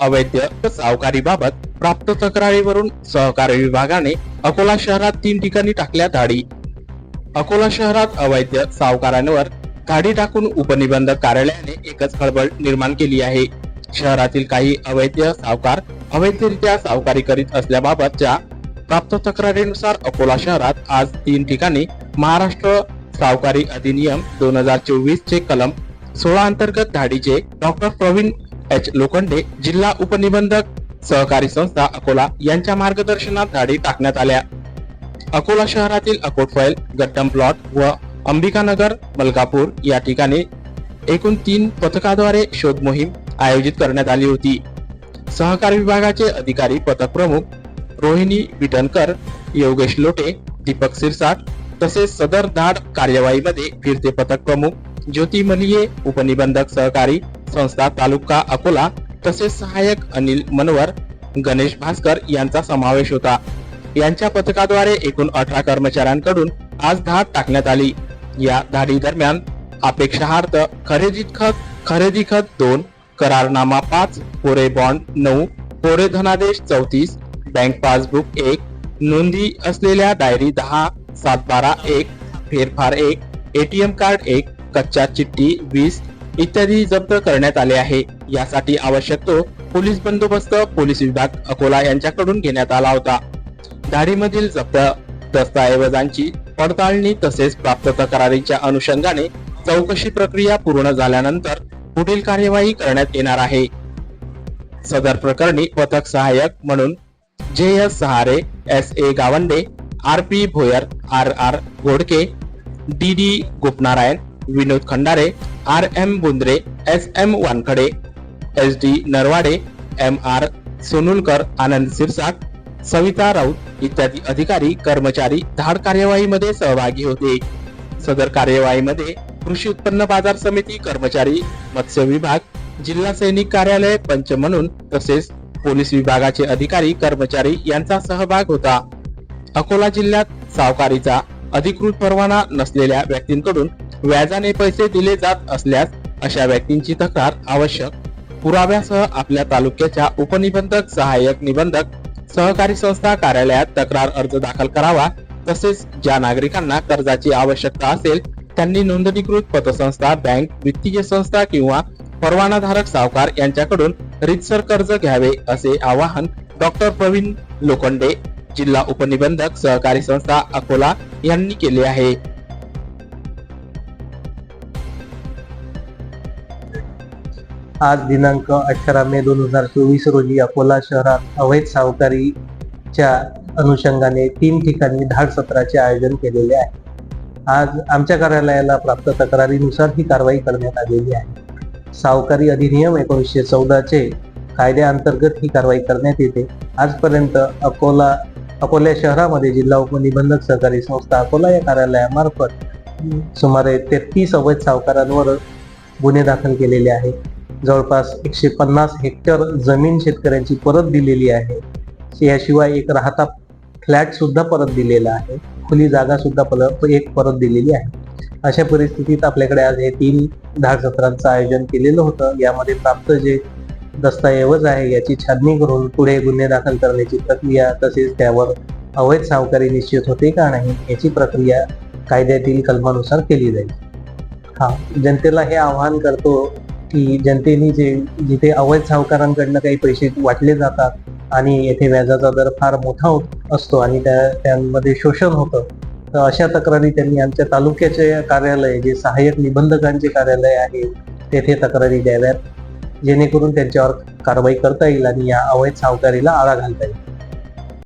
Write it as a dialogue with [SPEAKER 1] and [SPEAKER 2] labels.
[SPEAKER 1] अवैध सावकारीबाबत प्राप्त तक्रारीवरून सहकारी विभागाने अकोला शहरात तीन ठिकाणी टाकल्या धाडी. अकोला शहरात अवैध सावकारांवर धाडी टाकून उपनिबंधक कार्यालयाने एकच खळबळ निर्माण केली आहे. शहरातील काही अवैध सावकार अवैधरित्या सावकारी करीत असल्याबाबतच्या प्राप्त तक्रारीनुसार अकोला शहरात आज तीन ठिकाणी महाराष्ट्र सावकारी अधिनियम दोन हजार चोवीस चे कलम सोळा अंतर्गत धाडीचे डॉक्टर प्रवीण एच लोखंडे जिल्हा उपनिबंधक सहकारी संस्था अकोला यांच्या मार्गदर्शनात धाडी टाकण्यात आल्या. अकोला शहरातील अकोटफैल गड्डम प्लॉट व अंबिकानगर मलकापूर या ठिकाणी एकूण तीन पथकाद्वारे शोध मोहीम आयोजित करण्यात आली होती. सहकार विभागाचे अधिकारी पथक प्रमुख रोहिणी विटणकर योगेश लोटे दीपक सिरसाट तसेच सदर धाड कार्यवाहीमध्ये फिरते पथक प्रमुख ज्योती मलिये उपनिबंधक सहकारी संस्था तालुका अकोला तसेच सहाय्यक अनिल मनवर गणेश भास्कर यांचा समावेश होता. यांच्या पथकाद्वारे एकूण अठरा कर्मचाऱ्यांकडून आज धाड टाकण्यात आली. या धाडी दरम्यान अपेक्षार्थ खरेदी खत खरेदी खत दोन करारनामा पाच कोरे बॉन्ड नऊ कोरे धनादेश चौतीस बँक पासबुक एक नोंदी असलेल्या डायरी दहा सात बारा एक फेरफार एक एटीएम कार्ड एक कच्च्या चिठ्ठी वीस इत्यादी जप्त करण्यात आले आहे. यासाठी आवश्यक तो पोलीस बंदोबस्त पोलीस विभाग अकोला यांच्याकडून घेण्यात आला होता. धाडीमधील जप्त दस्तऐवजांची पडताळणी तसेच प्राप्त तक्रारीच्या अनुषंगाने चौकशी प्रक्रिया पूर्ण झाल्यानंतर पुढील कार्यवाही करण्यात येणार आहे. सदर प्रकरणी पथक सहाय्यक म्हणून J S Sahare S A Gawande R P Bhoyar R R Godke D D Gopnarayan Vinod Khandare R M Bundre S M Wankhade S D Narwade M R Sonulkar Anand Sirsat Savita Raut इत्यादी अधिकारी कर्मचारी धाड कार्यवाहीमध्ये सहभागी होते. सदर कार्यवाहीमध्ये कृषी उत्पन्न बाजार समिती कर्मचारी मत्स्य विभाग जिल्हा सैनिक कार्यालय पंच म्हणून तसेच पोलीस विभागाचे अधिकारी कर्मचारी यांचा सहभाग होता. अकोला जिल्ह्यात सावकारीचा अधिकृत परवाना नसलेल्या व्यक्तींकडून व्याजाने पैसे दिले जात असल्यास अशा व्यक्तींची तक्रार आवश्यक. पुराव्यासह आपल्या तालुक्याच्या उपनिबंधक सहाय्यक निबंधक सहकारी संस्था कार्यालयात तक्रार अर्ज दाखल करावा तसेच ज्या नागरिकांना कर्जाची आवश्यकता असेल त्यांनी नोंदणीकृत पतसंस्था बँक वित्तीय संस्था किंवा परवानाधारक सावकार यांच्याकडून रितसर कर्ज घ्यावे असे आवाहन डॉक्टर प्रवीण लोखंडे जिल्हा उपनिबंधक सहकारी संस्था अकोला यांनी केले आहे.
[SPEAKER 2] आज दिनांक अठरा मे दोन हजार चोवीस रोजी अकोला शहरात अवैध सावकारीच्या अनुषंगाने तीन ठिकाणी धाड सत्राचे आयोजन केलेले आहे. आज आमच्या कार्यालयाला प्राप्त तक्रारीनुसार ही कारवाई करण्यात आलेली आहे. सावकारी अधिनियम एकोणीसशे चौदाचे कायद्याअंतर्गत ही कारवाई करण्यात येते. आजपर्यंत अकोला अकोला शहरामध्ये जिल्हा उपनिबंधक सहकारी संस्था अकोला या कार्यालयामार्फत सुमारे तेहतीस अवैध सावकारांवर गुन्हे दाखल केलेले आहेत. जवळपास एकशे पन्नास हेक्टर जमीन शेतकऱ्यांची परत दिलेली आहे. याशिवाय एक राहता फ्लॅट सुद्धा परत दिलेला आहे. खुली जागा सुद्धा परत एक परत दिलेली आहे. अशा परिस्थितीत आपल्याकडे आज हे तीन धाड सत्रांचं आयोजन केलेलं होतं. यामध्ये प्राप्त जे दस्तऐवज आहे याची छाननी करून पुढे गुन्हे दाखल करण्याची प्रक्रिया तसेच त्यावर अवैध सावकारी निश्चित होते का नाही याची प्रक्रिया कायद्यातील कलमानुसार केली जाईल. हा जनतेला हे आवाहन करतो की जनतेने जे जिथे अवैध सावकारांकडनं काही पैसे वाटले जातात आणि येथे व्याजाचा दर फार मोठा होत असतो आणि त्या त्यांमध्ये शोषण होतं तर अशा तक्रारी त्यांनी आमच्या तालुक्याचे कार्यालय जे सहाय्यक निबंधकांचे कार्यालय आहे तेथे तक्रारी द्याव्यात. जेणेकरून त्यांच्यावर कारवाई करता येईल आणि या अवैध सावकारीला आळा घालता येईल.